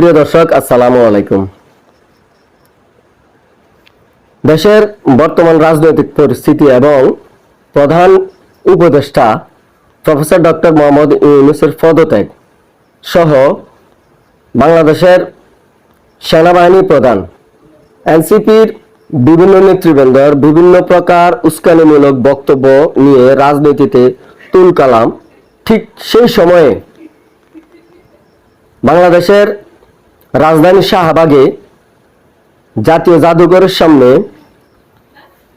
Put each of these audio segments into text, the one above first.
প্রিয় দর্শক, আসসালামু আলাইকুম। দেশের বর্তমান রাজনৈতিক পরিস্থিতি এবং প্রধান উপদেষ্টা প্রফেসর ডক্টর মোহাম্মদ ইউনুসের পদত্যাগ সহ বাংলাদেশের সেনাবাহিনী প্রধান, এনসিপির বিভিন্ন নেতৃবৃন্দর বিভিন্ন প্রকার উস্কানিমূলক বক্তব্য নিয়ে রাজনীতিতে তুলকালাম। ঠিক সেই সময়ে বাংলাদেশের রাজধানী শাহবাগে জাতীয় জাদুঘরের সামনে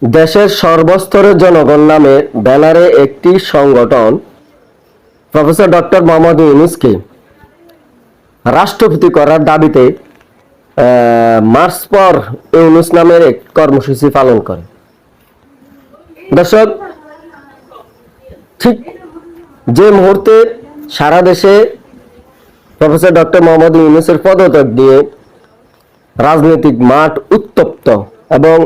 দেশের সর্বস্তরের জনগণ নামে ব্যানারে একটি সংগঠন, প্রফেসর ডক্টর মোহাম্মদ ইউনুসকে রাষ্ট্রপতি করার দাবিতে মার্চ পর ইউনুস নামের এক কর্মসূচি পালন করে। দর্শক, ঠিক যে মুহূর্তে সারা দেশে প্রফেসর ডক্টর মোহাম্মদ ইউনুসের পদত্যাগ দিয়ে রাজনৈতিক মাঠ উত্তপ্ত এবং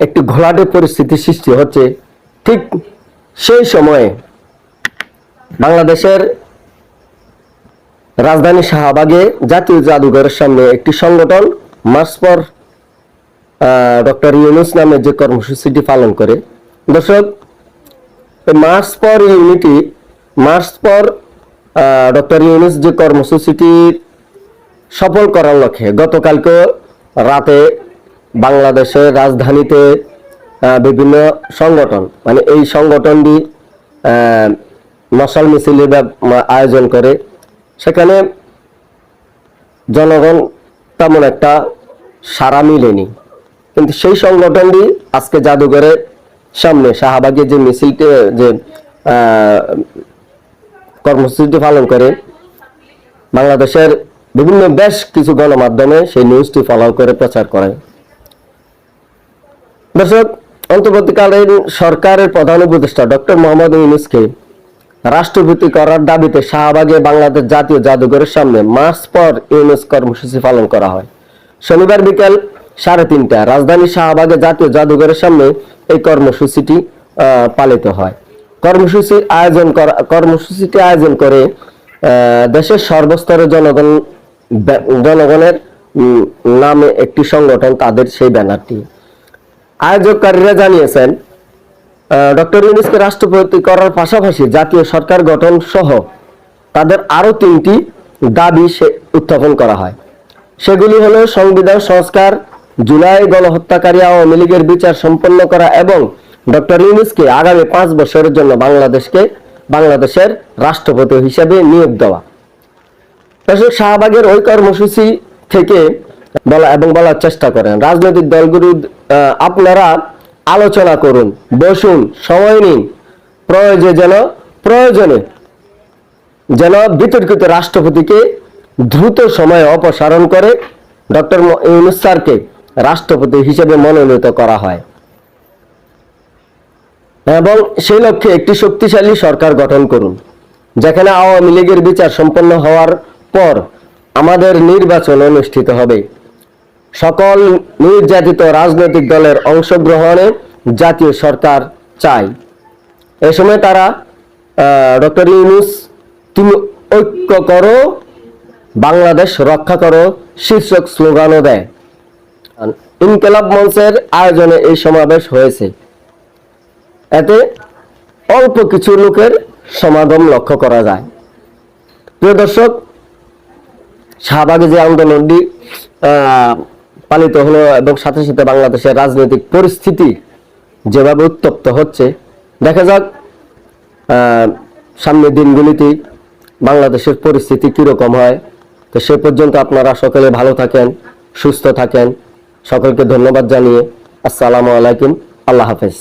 একটি ঘোলাটে পরিস্থিতি সৃষ্টি হচ্ছে। ঠিক সেই সময়ে বাংলাদেশের রাজধানী শাহবাগে জাতীয় জাদুঘরের সামনে একটি সংগঠন মার্চ পর ডক্টর ইউনুস নামে যে কর্মসূচিটি পালন করে। দর্শক মার্চ পর ইউনিটি মার্চ পর ডক্টর ইউনুস যে কর্মসূচিটি সফল করার লক্ষ্যে গতকালকে রাতে বাংলাদেশের রাজধানীতে বিভিন্ন সংগঠন মানে এই সংগঠনটি মশাল মিছিলের আয়োজন করে। সেখানে জনগণ তেমন একটা সাড়া মিলেনি। কিন্তু সেই সংগঠনটি আজকে জাদুঘরের সামনে শাহবাগে যে মিছিলটি, যে কর্মসূচিটি পালন করে। বাংলাদেশের বিভিন্ন বেশ কিছু গণমাধ্যমে সেই নিউজটি ফলো করে, প্রচার করে। দর্শক, অন্তর্বর্তীকালীন সরকারের প্রধান উপদেষ্টা ডক্টর মোহাম্মদ ইউনুসকে রাষ্ট্রপতি করার দাবিতে শাহবাগে বাংলাদেশ জাতীয় জাদুঘরের সামনে মার্চ পর ইউনুস কর্মসূচি পালন করা হয়। শনিবার বিকেল সাড়ে তিনটা রাজধানী শাহবাগে জাতীয় জাদুঘরের সামনে এই কর্মসূচিটি পালিত হয়। কর্মসূচি আয়োজন করা, কর্মসূচিটি আয়োজন করে দেশের সর্বস্তরের জনগণ জনগণের নামে একটি সংগঠন তাদের সেই ব্যানারটি। আয়োজককারীরা জানিয়েছেন ডক্টর ইউনুসকে রাষ্ট্রপতি করার পাশাপাশি জাতীয় সরকার গঠন সহ তাদের আরও তিনটি দাবি সে উত্থাপন করা হয়। সেগুলি হলো সংবিধান সংস্কার, জুলাই গণহত্যাকারী আওয়ামী লীগের বিচার সম্পন্ন করা এবং ডক্টর ইউনুসকে আগামী পাঁচ বছরের জন্য বাংলাদেশকে, বাংলাদেশের রাষ্ট্রপতি হিসেবে নিয়োগ দেওয়া। দর্শক, শাহবাগের ওই কর্মসূচি থেকে বলা এবং বলার চেষ্টা করেন। রাজনৈতিক দলগুলো আপনারা আলোচনা করুন, বসুন, সময় নিন। প্রয়োজনে যেন প্রয়োজনে যেন বিতর্কিত রাষ্ট্রপতিকে দ্রুত সময়ে অপসারণ করে ডক্টর ইউনুস স্যারকে রাষ্ট্রপতি হিসেবে মনোনীত করা হয়। এবং সেই লক্ষ্যে একটি শক্তিশালী সরকার গঠন করুন, যেখানে আওয়ামী লীগের বিচার সম্পন্ন হওয়ার পর আমাদের নির্বাচন অনুষ্ঠিত হবে। সকল নির্যাতিত রাজনৈতিক দলের অংশগ্রহণে জাতীয় সরকার চাই। এ সময় তারা ডক্টর ইউনুস, তুমি ঐক্য করো, বাংলাদেশ রক্ষা করো, শীর্ষক স্লোগানও দেয়। ইনকেলাব মঞ্চের আয়োজনে এই সমাবেশ হয়েছে। এতে অল্প কিছু লোকের সমাগম লক্ষ্য করা যায়। প্রিয় দর্শক, শাহবাগে যে আন্দোলনটি পালিত হলো এবং সাথে সাথে বাংলাদেশের রাজনৈতিক পরিস্থিতি যেভাবে উত্তপ্ত হচ্ছে, দেখা যাক সামনের দিনগুলিতে বাংলাদেশের পরিস্থিতি কীরকম হয়। তো সে পর্যন্ত আপনারা সকলে ভালো থাকেন, সুস্থ থাকেন। সকলকে ধন্যবাদ জানিয়ে আসসালামু আলাইকুম। আল্লাহ হাফেজ।